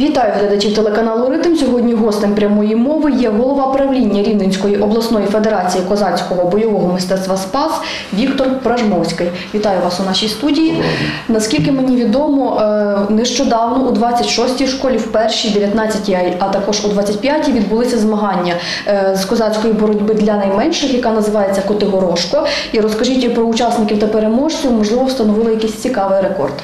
Вітаю глядачів телеканалу Ритм. Сьогодні гостем прямої мови є голова правління Рівненської обласної федерації козацького бойового мистецтва Спас Віктор Пражмовський. Вітаю вас у нашій студії. Наскільки мені відомо, е, нещодавно у 26-й школі, в першій, 19-й, а також у 25-й відбулися змагання е, з козацької боротьби для найменших, яка називається Котигорошко. І розкажіть про учасників та переможців, можливо, встановили якийсь цікавий рекорд.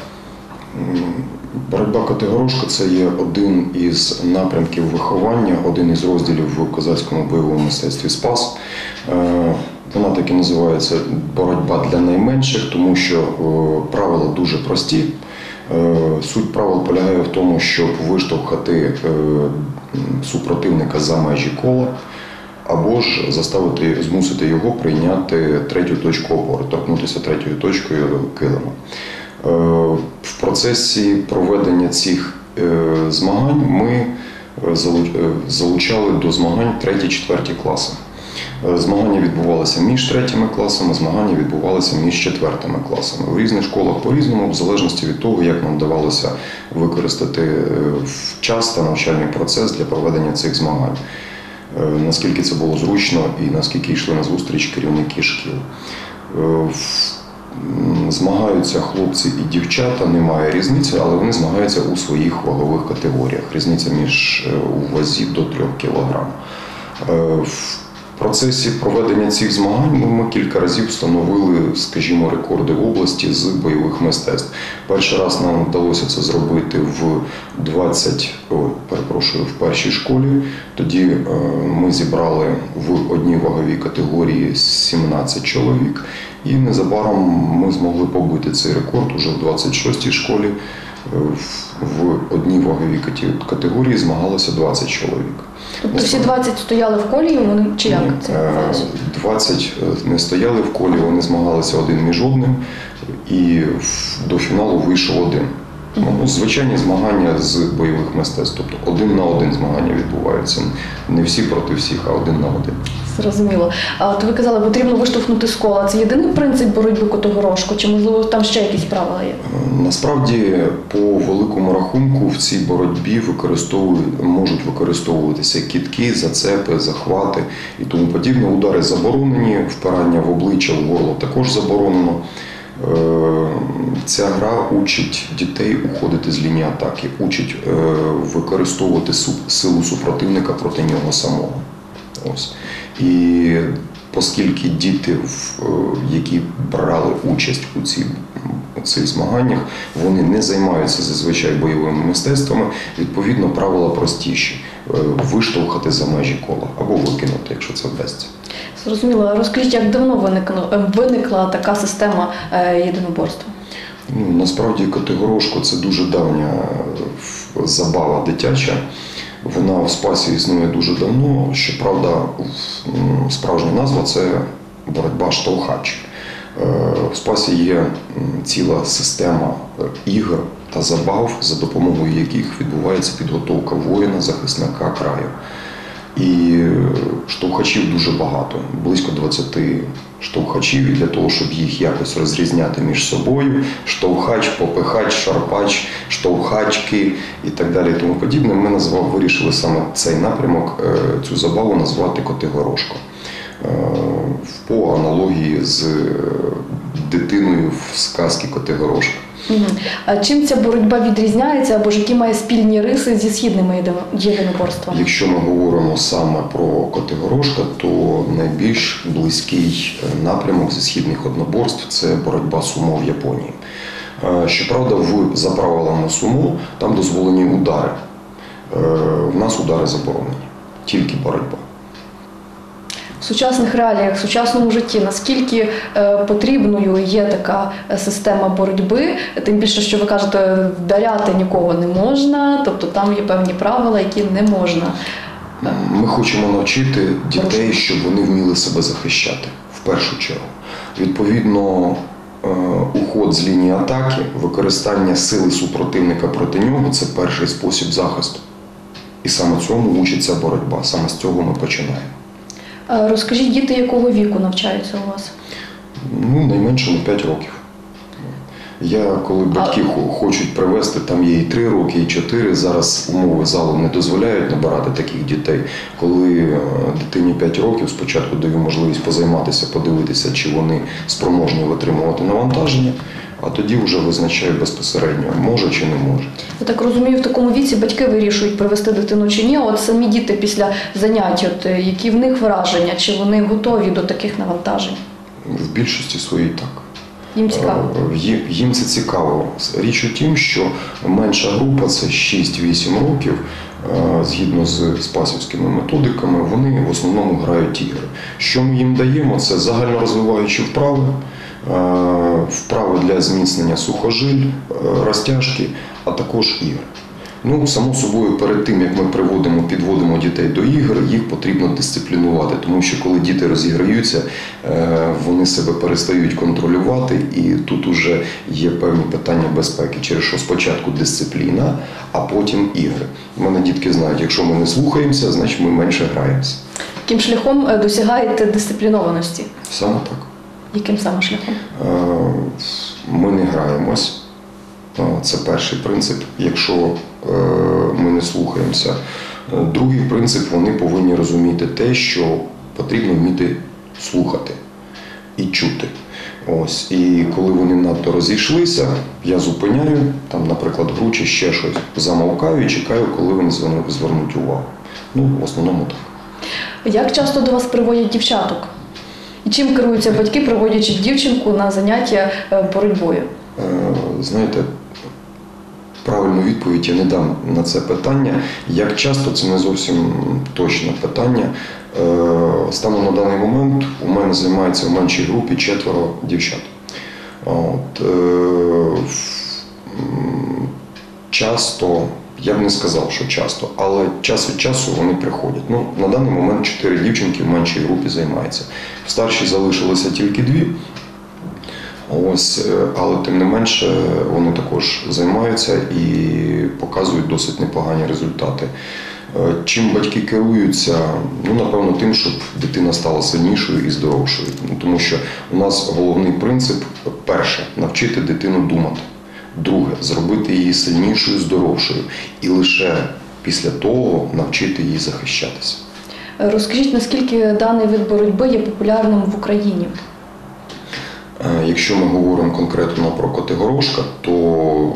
Боротьба Категорошка це є один із напрямків виховання, один із розділів в козацькому бойовому мистецтві Спас. Е, Вона так і називається боротьба для найменших, тому що е, правила дуже прості. Е, Суть правил полягає в тому, щоб виштовхати супротивника за межі кола. Або ж заставити змусити його прийняти третю точку опори, торкнутися третьою точкою килима. Е, В процесі проведення цих е, змагань ми е, залу- залучали до змагань треті-четверті класи. Змагання відбувалися між третіми класами, змагання відбувалися між четвертими класами. У різних школах по-різному, в залежності від того, як нам вдавалося використати час та навчальний процес для проведення цих змагань. Наскільки це було зручно і наскільки йшли на зустріч керівники шкіл. Змагаються хлопці і дівчата, немає різниці, але вони змагаються у своїх вагових категоріях. Різниця між е, у вазі до 3 кг. Процесі проведення цих змагань ми, кілька разів встановили, скажімо, рекорди в області з бойових мистецтв. Перший раз нам вдалося це зробити в 20, о, перепрошую, в першій школі. Тоді е, ми зібрали в одній ваговій категорії 17 чоловік, і незабаром ми змогли побити цей рекорд уже в 26-й школі. Е, в- одній ваговій категорії змагалося 20 чоловік. Тобто всі 20 стояли в колі, вони чи як це е, 20 не стояли в колі, вони змагалися один між одним, і до фіналу вийшов один. Ну, звичайні змагання з бойових мистецтв, тобто один на один змагання відбуваються. Не всі проти всіх, а один на один. Зрозуміло. А от ви казали, потрібно виштовхнути з кола. Це єдиний принцип боротьби Котигорошко, чи можливо там ще якісь правила є? Насправді, по великому рахунку, в цій боротьбі використовують, можуть використовуватися кітки, зацепи, захвати і тому подібне. Удари заборонені, впирання в обличчя, в горло також заборонено. Е, Ця гра учить дітей уходити з лінії атаки, учить е, використовувати силу супротивника проти нього самого. Ось. І оскільки діти, е, які брали участь у ці, у цих змаганнях, вони не займаються зазвичай бойовими мистецтвами, відповідно, правила простіші виштовхати за межі кола або викинути, якщо це вдасться. Зрозуміло. Розкажіть, як давно виникла, виникла така система е, єдиноборства? Ну, насправді Котигорошко це дуже давня е, забава дитяча. Вона в спасі існує дуже давно. Щоправда, справжня назва це боротьба штовхач. Е, В спасі є ціла система ігор та забав, за допомогою яких відбувається підготовка воїна, захисника краю. І е, штовхачів дуже багато, близько 20 штовхачів. І для того, щоб їх якось розрізняти між собою, штовхач, попихач, шарпач, штовхачки і так далі. І тому подібне. Ми назвав, вирішили саме цей напрямок, е, цю забаву назвати Котигорошко. Е, По аналогії з дитиною в сказці Котигорошка. А чим ця боротьба відрізняється або ж які має спільні риси зі східними єдиноборствами? Якщо ми говоримо саме про Котигорошка, то найбільш близький е, напрямок зі східних одноборств це боротьба сумо в Японії. Е, Щоправда, в за правилами сумо там дозволені удари. Е, В нас удари заборонені, тільки боротьба. Сучасних реаліях, в сучасному житті, наскільки е, потрібною є така е, система боротьби, тим більше, що ви кажете, вдаряти нікого не можна, тобто там є певні правила, які не можна. Ми хочемо навчити дітей, щоб вони вміли себе захищати в першу чергу. Відповідно, е, уход з лінії атаки, використання сили супротивника проти нього це перший спосіб захисту. І саме цьому учиться боротьба. Саме з цього ми починаємо. Е, Розкажіть, діти якого віку навчаються у вас? Ну, найменше на 5 років. Я коли батьки хо- хочуть привезти, там є і 3 роки, і 4. Зараз умови залу не дозволяють набирати таких дітей. Коли е, дитині 5 років, спочатку даю можливість позайматися, подивитися, чи вони спроможні витримувати навантаження, а тоді вже визначаю безпосередньо, може чи не може. Я так розумію, в такому віці батьки вирішують привести дитину чи ні. От самі діти після занять, от е, які в них враження, чи вони готові до таких навантажень? В більшості своїй так. Їм цікаво. Е, Їм, це цікаво. Річ у тім, що менша група це 6-8 років. е, Згідно з спасівськими методиками, вони в основному грають ігри. Що ми їм даємо? Це загальнорозвиваючі вправи, вправи для зміцнення сухожиль, е, розтяжки, а також ігри. Ну, само собою, перед тим як ми приводимо, підводимо дітей до ігор, їх потрібно дисциплінувати, тому що коли діти розіграються, е, вони себе перестають контролювати, і тут уже є певні питання безпеки, через що спочатку дисципліна, а потім ігри. У мене дітки знають, якщо ми не слухаємося, значить ми менше граємося. Яким шляхом е, досягаєте дисциплінованості? Саме так. Яким саме шляхом? Е, Ми не граємось. Е, Це перший принцип. Якщо е, ми не слухаємося. Другий принцип вони повинні розуміти те, що потрібно вміти слухати і чути. Ось. І коли вони надто розійшлися, я зупиняю, там, наприклад, гру чи ще щось, замовкаю і чекаю, коли вони звернуть увагу. Ну, в основному так. Як часто до вас приводять дівчаток? І чим керуються батьки, приводячи дівчинку на заняття е, боротьбою? Е, Знаєте, правильну відповідь я не дам на це питання. Як часто це не зовсім точне питання. Е, Станом на даний момент у мене займається в меншій групі четверо дівчат. От, е, часто, я б не сказав, що часто, але час від часу вони приходять. Ну, на даний момент чотири дівчинки в меншій групі займаються. В старшій залишилося тільки дві. Ось, е, але тим не менше вони також займаються і показують досить непогані результати. Е, Чим батьки керуються? Ну, напевно, тим, щоб дитина стала сильнішою і здоровшою. Тому що у нас головний принцип перше навчити дитину думати. Друге зробити її сильнішою, здоровшою. І лише після того навчити її захищатися. Розкажіть, наскільки даний вид боротьби є популярним в Україні? Е, Якщо ми говоримо конкретно про Котигорошка, то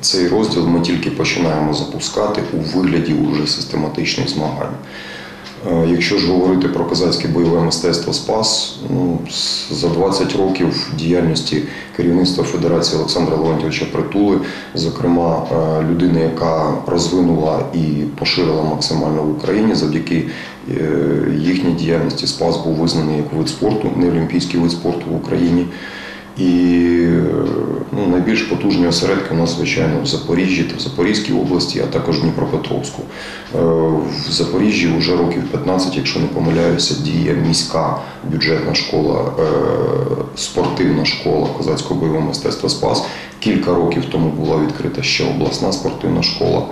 цей розділ ми тільки починаємо запускати у вигляді уже систематичних змагань. Якщо ж говорити про козацьке бойове мистецтво Спас, ну, за 20 років діяльності керівництва Федерації Олександра Леонтьовича Притули, зокрема людини, яка розвинула і поширила максимально в Україні, завдяки е, їхній діяльності Спас був визнаний як вид спорту, не олімпійський вид спорту в Україні. І ну, найбільш потужні осередки у нас, звичайно, в Запоріжжі та в Запорізькій області, а також Дніпропетровську. Е, В Запоріжжі вже років 15, якщо не помиляюся, діє міська бюджетна школа, е, спортивна школа козацького бойового мистецтва Спас. Кілька років тому була відкрита ще обласна спортивна школа.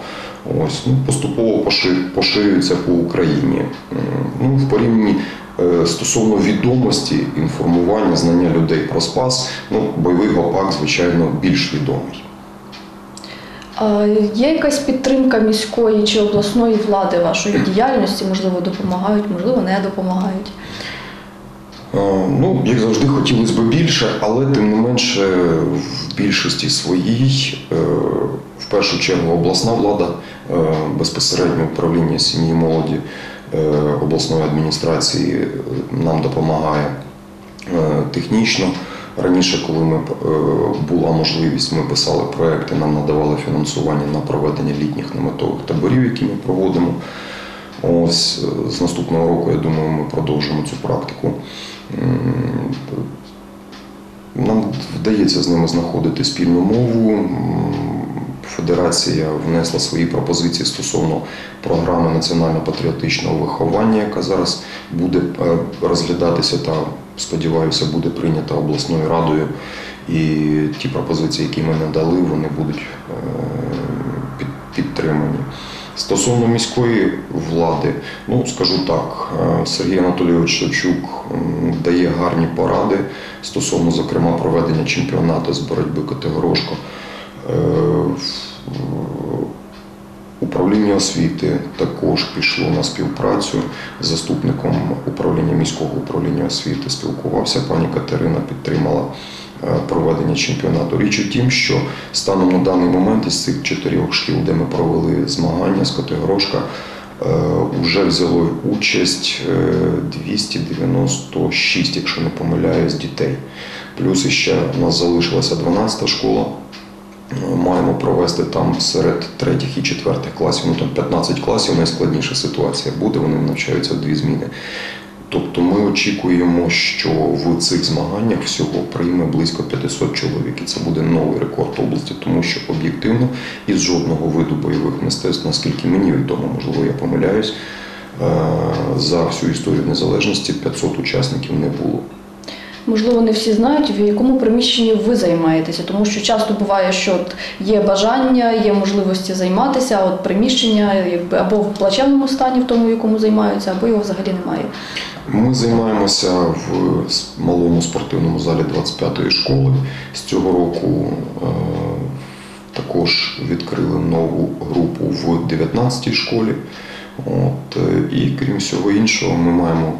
Ось ну, поступово пошир- поширюється по Україні. Ну, в порівнянні стосовно відомості, інформування, знання людей про спас, ну, бойовий гопак, звичайно, більш відомий. А Є якась підтримка міської чи обласної влади вашої діяльності? Можливо, допомагають, можливо, не допомагають. Е, Ну, як завжди, хотілося б більше, але тим не менше, в більшості своїй, е, в першу чергу, обласна влада, е, безпосередньо управління сім'ї молоді е, обласної адміністрації е, нам допомагає е, технічно. Раніше, коли ми е, була можливість, ми писали проекти, нам надавали фінансування на проведення літніх наметових таборів, які ми проводимо. Ось е, з наступного року, я думаю, ми продовжимо цю практику. Нам вдається з ними знаходити спільну мову. Федерація внесла свої пропозиції стосовно програми національно-патріотичного виховання, яка зараз буде е, розглядатися та, сподіваюся, буде прийнята обласною радою. І ті пропозиції, які ми надали, вони будуть е, під- підтримані. Стосовно міської влади, ну скажу так, е, Сергій Анатолійович Шевчук дає гарні поради стосовно, зокрема, проведення чемпіонату з боротьби Котигорошко. Е, Управління освіти також пішло на співпрацю з заступником управління міського управління освіти. Спілкувався пані Катерина, підтримала е, проведення чемпіонату. Річ у тім, що станом на даний момент із цих чотирьох шкіл, де ми провели змагання з Котигорошка, е, вже взяло участь е, 296, якщо не помиляюсь, дітей. Плюс іще у нас залишилася 12 школа. Маємо провести там серед третіх і четвертих класів, ну там 15 класів найскладніша ситуація буде, вони навчаються в дві зміни. Тобто ми очікуємо, що в цих змаганнях всього прийме близько 500 чоловік, і це буде новий рекорд області, тому що об'єктивно із жодного виду бойових мистецтв, наскільки мені відомо, можливо, я помиляюсь, е, за всю історію незалежності 500 учасників не було. Можливо, не всі знають, в якому приміщенні ви займаєтеся, тому що часто буває, що от є бажання, є можливості займатися, а от приміщення або в плачевному стані, в тому, в якому займаються, або його взагалі немає. Ми займаємося в малому спортивному залі 25-ї школи. З цього року е, також відкрили нову групу в 19-й школі. От, е, і крім всього іншого, ми маємо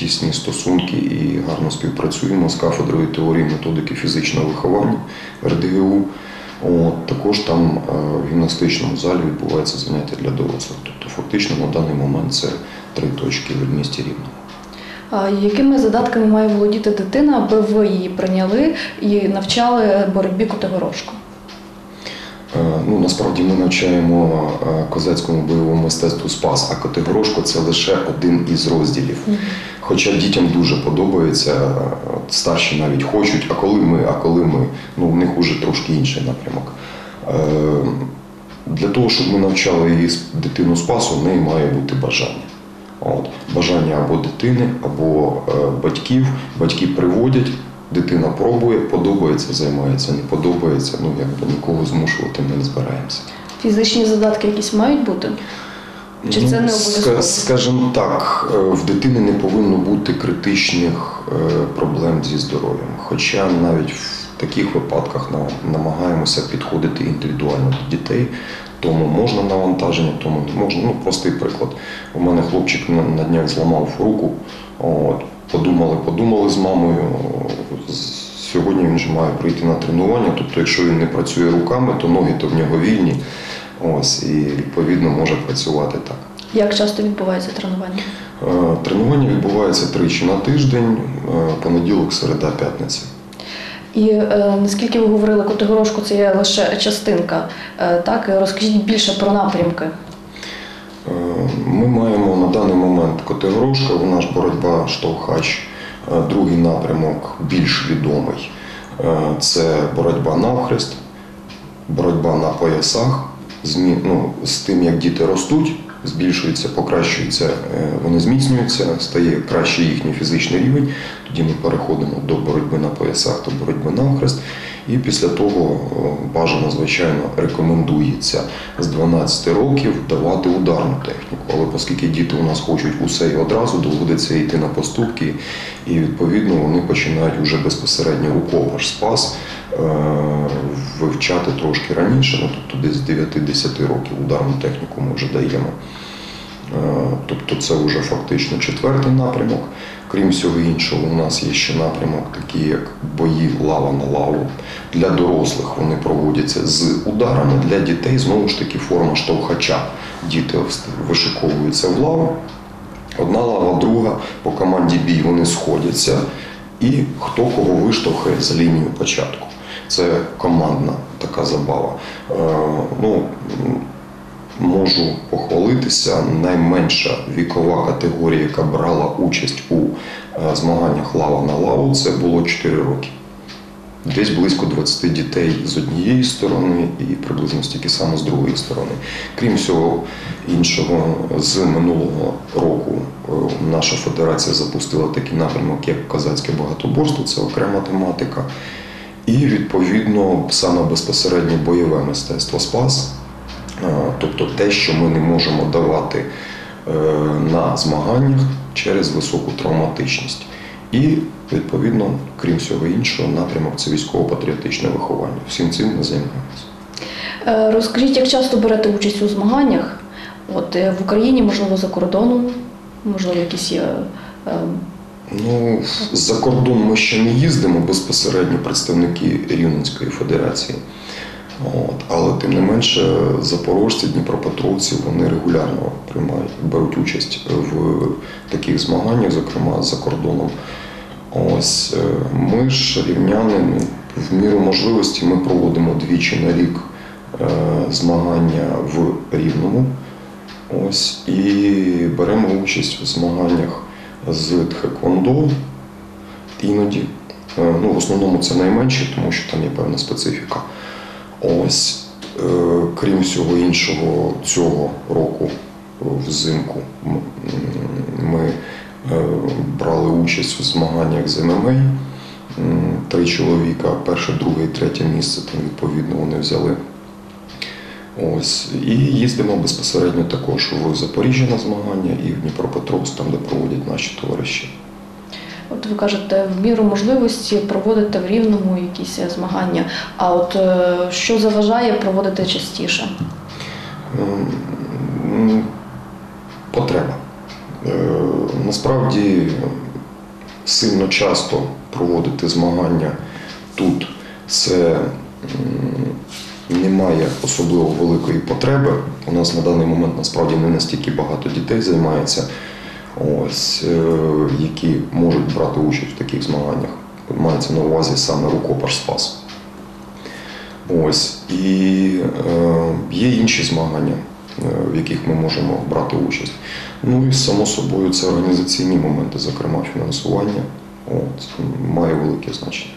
тісні стосунки і гарно співпрацюємо з кафедрою теорії методики фізичного виховання РДГУ. От, також там е, в гімнастичному залі відбуваються заняття для дорослих. Тобто, фактично на даний момент це три точки в місті Рівному. А якими задатками має володіти дитина, аби ви її прийняли і навчали боротьбі Котигорошко? Е, Ну, насправді ми навчаємо е, козацькому бойовому мистецтву Спас, а Котигорошко це лише один із розділів. Хоча дітям дуже подобається, е, старші навіть хочуть, а коли ми, а коли ми, ну в них уже трошки інший напрямок. Для того, щоб ми навчали її дитину спасу, в неї має бути бажання. От. Бажання або дитини, або батьків. Батьки приводять, дитина пробує, подобається, займається, не подобається. Ну якби нікого змушувати ми не збираємося. Фізичні задатки якісь мають бути? Чи це не Ну, обов'язково? Скажімо так, е, в дитини не повинно бути критичних е, проблем зі здоров'ям. Хоча навіть в таких випадках на- намагаємося підходити індивідуально до дітей. Тому можна навантаження, тому не можна. Ну, простий приклад. У мене хлопчик на, на днях зламав руку. От, подумали, подумали з мамою. Сьогодні він вже має прийти на тренування. Тобто, якщо він не працює руками, то ноги то в нього вільні. Ось, і відповідно може працювати так. Як часто відбувається тренування? Е, Тренування відбувається тричі на тиждень, е, понеділок, середа, п'ятниця. І е, наскільки ви говорили, Котигорошко це є лише частинка. Е, так, розкажіть більше про напрямки. Е, Ми маємо на даний момент Котигорошка, вона ж боротьба штовхач. Е, Другий напрямок більш відомий. Е, Це боротьба навхрест, боротьба на поясах. Ну, з тим, як діти ростуть, збільшується, покращується, е, вони зміцнюються, стає краще їхній фізичний рівень. Тоді ми переходимо до боротьби на поясах до боротьби навхрест. І після того е, бажано, звичайно, рекомендується з 12 років давати ударну техніку. Але оскільки діти у нас хочуть усе і одразу, доводиться йти на поступки, і відповідно вони починають вже безпосередньо рукопаш спас е, вивчати трошки раніше, ну тобто десь з 9-10 років ударну техніку ми вже даємо. Е, Тобто це вже фактично четвертий напрямок. Крім всього іншого, у нас є ще напрямок, такі як бої лава на лаву. Для дорослих вони проводяться з ударами, для дітей знову ж таки форма штовхача. Діти вишиковуються в лаву. Одна лава, друга по команді бій вони сходяться, і хто кого виштовхає за лінію початку. Це командна така забава. Е, ну, можу похвалитися. Найменша вікова категорія, яка брала участь у е, змаганнях лава на лаву, це було 4 роки. Десь близько 20 дітей з однієї сторони і приблизно стільки само з другої сторони. Крім всього іншого, з минулого року е, наша федерація запустила такий напрямок, як козацьке багатоборство, це окрема тематика. І відповідно саме безпосередньо бойове мистецтво Спас Тобто те, що ми не можемо давати е, на змаганнях через високу травматичність. І відповідно, крім всього іншого, напрямок це військово-патріотичне виховання. Всім цим ми займаємося. Е, Розкажіть, як часто берете участь у змаганнях? От е, в Україні, можливо, за кордоном, можливо, якісь є. Ну, за кордон ми ще не їздимо безпосередньо представники Рівненської федерації. От. Але тим не менше, запорожці, дніпропетровці вони регулярно приймають, беруть участь в таких змаганнях, зокрема за кордоном. Ось е, ми ж рівняни в міру можливості ми проводимо двічі на рік е, змагання в Рівному. Ось і беремо участь у змаганнях з тхеквондо іноді. Е, Ну, в основному це найменше, тому що там є певна специфіка. Ось, е, крім всього іншого, цього року е, взимку ми е, брали участь у змаганнях з ММА. Три чоловіка, перше, друге і третє місце, там відповідно вони взяли. Ось. І їздимо безпосередньо також в Запоріжжя на змагання і в Дніпропетровськ, там, де проводять наші товариші. От ви кажете, в міру можливості проводите в рівному якісь е, змагання. А от е, що заважає проводити частіше? Потреба. Е, Насправді сильно часто проводити змагання тут це немає особливо великої потреби. У нас на даний момент насправді не настільки багато дітей займається, ось, е, які можуть брати участь в таких змаганнях. Мається на увазі саме рукопаш спас. Ось і е, є інші змагання, е, в яких ми можемо брати участь. Ну і само собою це організаційні моменти, зокрема фінансування, от, має велике значення.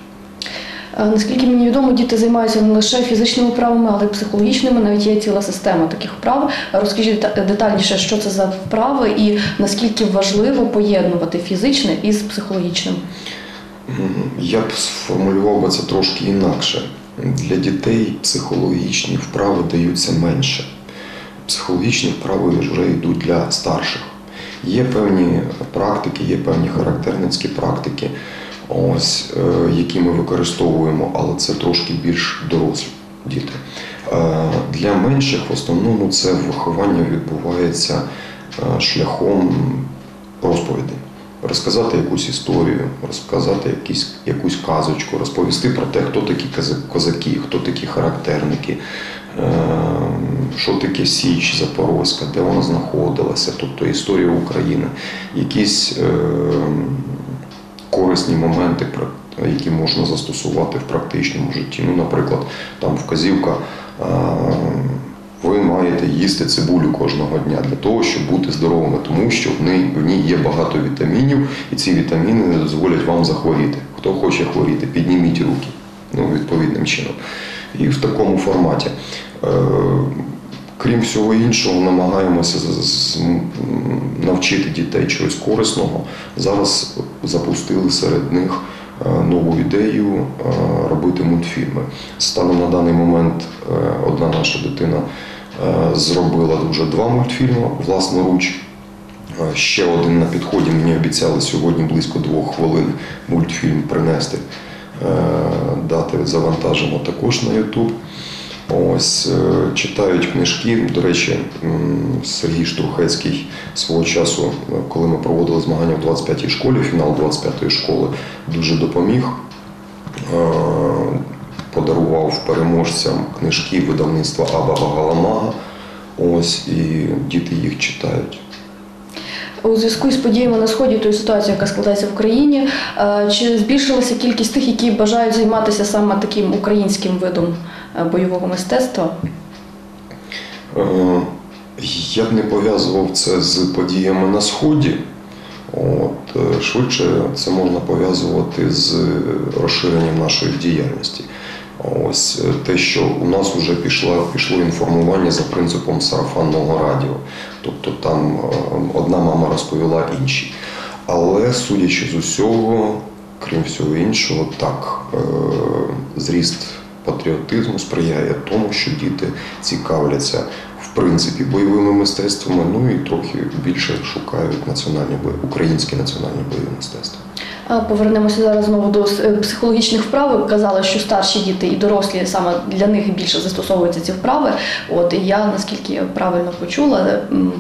Е, Наскільки мені відомо, діти займаються не лише фізичними вправами, але й психологічними. Навіть є ціла система таких вправ. Розкажіть детальніше, що це за вправи і наскільки важливо поєднувати фізичне із психологічним. Я б сформулював би це трошки інакше. Для дітей психологічні вправи даються менше. Психологічні вправи вже йдуть для старших. Є певні практики, є певні характерницькі практики, ось, е, які ми використовуємо, але це трошки більш дорослі діти. Е, Для менших в основному це виховання відбувається е, шляхом розповідей. Розказати якусь історію, розказати якісь, якусь казочку, розповісти про те, хто такі козаки, хто такі характерники, що таке Січ Запорозька, де вона знаходилася, тобто історія України, якісь корисні моменти, які можна застосувати в практичному житті. Ну, наприклад, там вказівка. е, ви маєте їсти цибулю кожного дня для того, щоб бути здоровими, тому що в ній, в ній є багато вітамінів, і ці вітаміни не дозволять вам захворіти. Хто хоче хворіти, підніміть руки ну, відповідним чином. І в такому форматі. Крім всього іншого, намагаємося навчити дітей чогось корисного. Зараз запустили серед них е, нову ідею е, робити мультфільми. Станом на даний момент е, одна наша дитина зробила вже два мультфільми власноруч. Ще один на підході мені обіцяли сьогодні близько двох хвилин мультфільм принести. Дати завантажимо також на YouTube. Ось е, читають книжки. До речі, Сергій Штрухецький свого часу, е, коли ми проводили змагання в 25-й школі, фінал 25-ї школи, дуже допоміг. Е, Подарував переможцям книжки видавництва Аба Багаламага. Ось і діти їх читають. У зв'язку з подіями на сході, тою ситуацією, яка складається в країні, чи збільшилася кількість тих, які бажають займатися саме таким українським видом бойового мистецтва? Е, Я б не пов'язував це з подіями на Сході. От, е, швидше це можна пов'язувати з розширенням нашої діяльності. Ось е, те, що у нас вже пішло, пішло інформування за принципом сарафанного радіо. Тобто там е, одна мама розповіла іншій. Але судячи з усього, крім всього іншого, так, е, зріст патріотизму сприяє тому, що діти цікавляться в принципі бойовими мистецтвами, ну і трохи більше шукають національні бої, українські національні бойові мистецтва. Повернемося зараз знову до е, психологічних вправ. Казали, що старші діти і дорослі саме для них більше застосовуються ці вправи. От і я наскільки я правильно почула, м,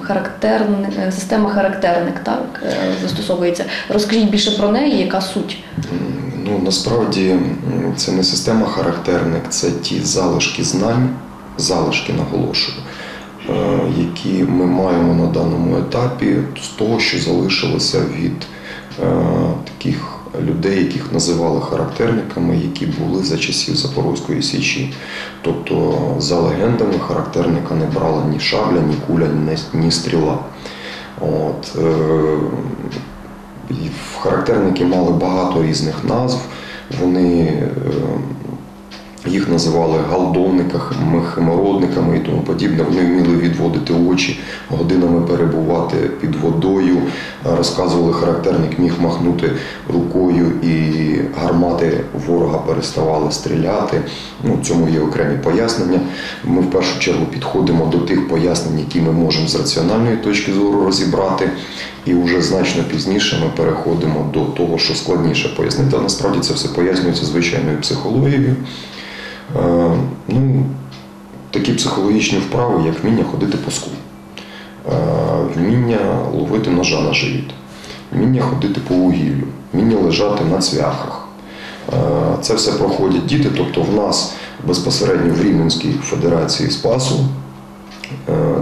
е, система характерник так е, застосовується. Розкажіть більше про неї, яка суть? Ну насправді це не система характерник, це ті залишки знань, залишки наголошую, е, які ми маємо на даному етапі з того, що залишилося від е, таких людей, яких називали характерниками, які були за часів Запорозької січі. Тобто, за легендами, характерника не брала ні шабля, ні куля, ні, ні стріла. От, е, характерники мали багато різних назв. Вони е, їх називали галдовниками, химородниками і тому подібне. Вони вміли відводити очі, годинами перебувати під водою. Розказували, характерник міг махнути рукою і гармати ворога переставали стріляти. Ну, цьому є окремі пояснення. Ми в першу чергу підходимо до тих пояснень, які ми можемо з раціональної точки зору розібрати. І вже значно пізніше ми переходимо до того, що складніше пояснити. А насправді це все пояснюється звичайною психологією. Е, ну, такі психологічні вправи, як вміння ходити по склу, е, вміння ловити ножа на живіт, вміння ходити по вугіллю, вміння лежати на цвяхах. Е, Це все проходять діти, тобто в нас безпосередньо в Рівненській Федерації Спасу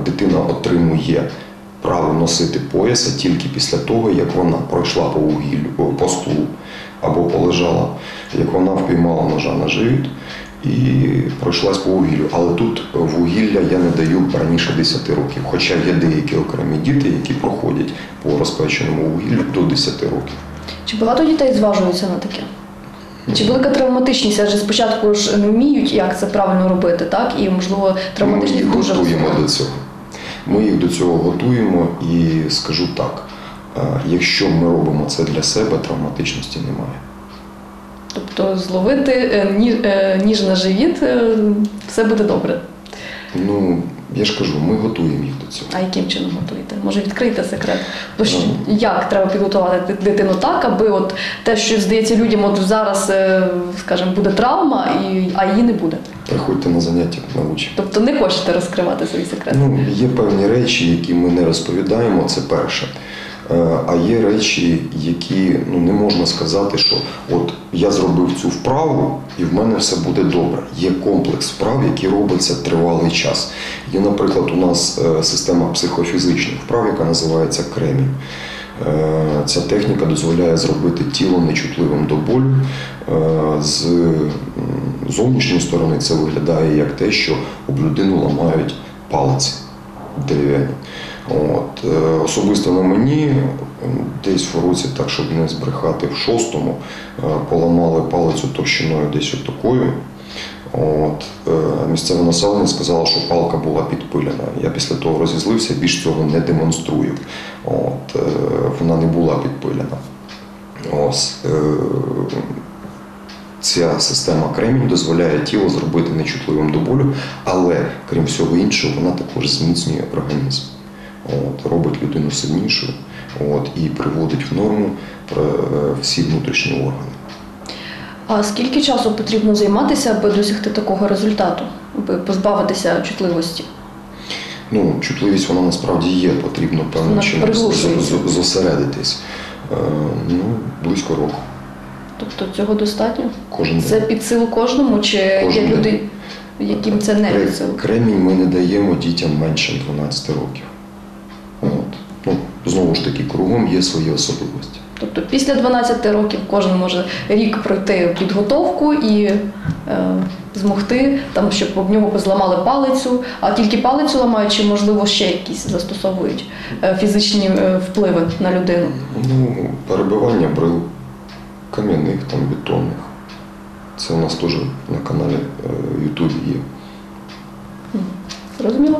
дитина отримує право носити пояса тільки після того, як вона пройшла по вугіллю, по склу або полежала, як вона впіймала ножа на живіт і пройшлась по вугіллю. Але тут вугілля я не даю раніше 10 років. Хоча є деякі окремі діти, які проходять по розпеченому вугіллю до 10 років. Чи багато дітей зважуються на таке? Чи велика травматичність? Адже спочатку ж не вміють, як це правильно робити, так? І можливо Ми травматичність їх дуже готуємо висока. до цього. Ми їх до цього готуємо і скажу так: якщо ми робимо це для себе, травматичності немає. Тобто зловити е, ні- е, ніж на живіт, е, все буде добре. Ну, я ж кажу, ми готуємо їх до цього. А яким чином готуєте? Може відкрийте секрет? То що, як треба підготувати дитину так, аби от те, що здається людям, от зараз, скажімо, буде травма, і, а її не буде. Приходьте на заняття, научимо. Тобто не хочете розкривати свої секрети. Ну, є певні речі, які ми не розповідаємо, це перше. Е, А є речі, які ну, не можна сказати, що от я зробив цю вправу і в мене все буде добре. Є комплекс вправ, які робляться тривалий час. Є, наприклад, у нас е, система психофізичних вправ, яка називається кремінь. Е, Ця техніка дозволяє зробити тіло нечутливим до болю. З зовнішньої сторони це виглядає як те, що об людину ламають палиці дерев'яні. От, е, особисто на мені десь в році, так щоб не збрехати, в шостому е, поламали палицю товщиною десь. От, е, місцеве населення сказало, що палка була підпилена. Я після того розізлився, більш цього не демонструю. От, вона не була підпилена. Ось, Ця система кремінь дозволяє тіло зробити нечутливим до болю, але крім всього іншого, вона також зміцнює організм. От, робить людину сильнішою от, і приводить в норму е, всі внутрішні органи. А скільки часу потрібно займатися, аби досягти такого результату, аби позбавитися чутливості? Ну, чутливість вона насправді є, потрібно певним чином зосередитись. Е, ну, близько року. Тобто цього достатньо? Кожен Це день. під силу кожному, чи Кожен є день. люди, яким це не під силу? Кремінь ми не даємо дітям менше 12 років. Знову ж таки, кругом є свої особливості. Тобто після 12 років кожен може рік пройти підготовку і е, змогти, там, щоб об нього зламали палицю, а тільки палицю ламають, чи можливо ще якісь застосовують е, фізичні е, впливи на людину. Ну, перебивання брил кам'яних, там, бетонних. Це у нас теж на каналі е, Ютубі є. Зрозуміло?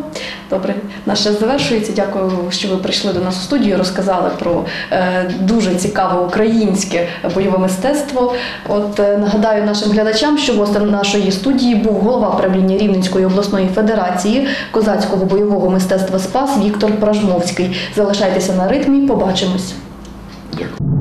Добре, наш час завершується. Дякую, що ви прийшли до нас у студію, розказали про е, дуже цікаве українське бойове мистецтво. От е, нагадаю нашим глядачам, що гостем нашої студії був голова правління Рівненської обласної федерації козацького бойового мистецтва Спас Віктор Пражмовський. Залишайтеся на ритмі, побачимось. Дякую.